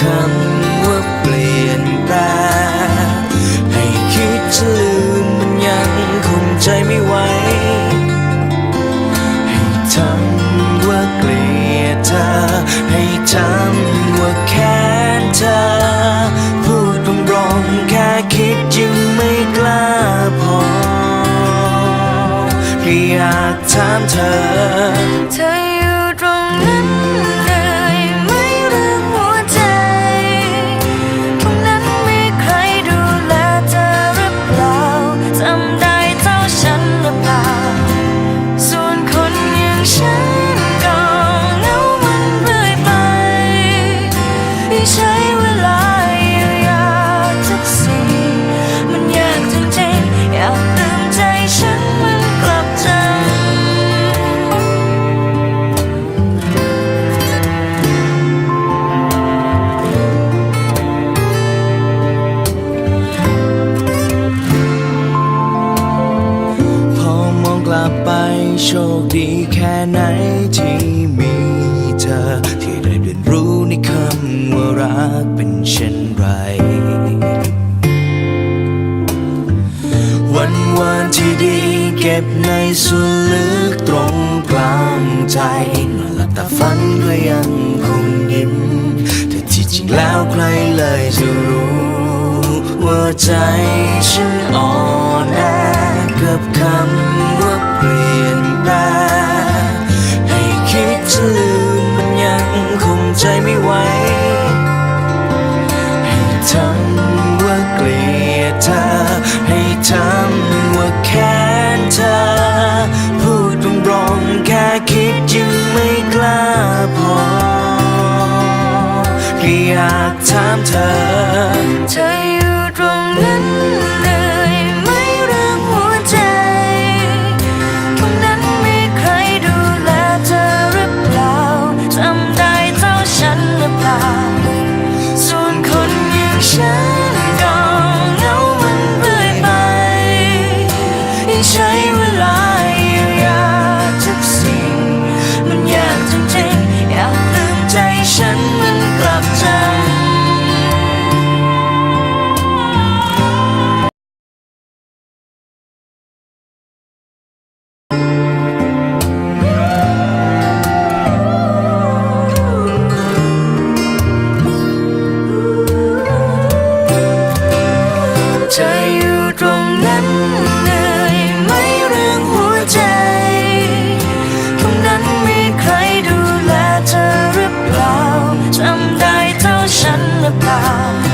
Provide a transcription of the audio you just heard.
คำว่าเปลี่ยนแปลงให้คิดจะลืมมันยังคงใจไม่ไหว ให้ทำว่าเกลียดเธอ ให้ทำว่าแค้นเธอ พูดตรงๆแค่คิดยังไม่กล้าพอแค่อยากถามเธอ ดีแค่ไหนที่มีเธอ ที่ได้เรียนรู้ในคำว่ารักเป็นเช่นไร วันวานที่ดีเก็บในส่วนลึกตรงกลางใจนอนหลับตาฝันก็ยังคงยิ้มแต่ที่จริงแล้วใครเลยจะรู้ว่าใจฉันอ่อนแอกับคำ เปลี่ยนแปลงให้คิดจะลืมมันยังคงใจไม่ไหว ให้ทำว่าเกลียดเธอ ให้ทำว่าแค้นเธอ พูดตรงๆแค่คิดยังไม่กล้าพอแค่อยากถามเธอเธออยู่ about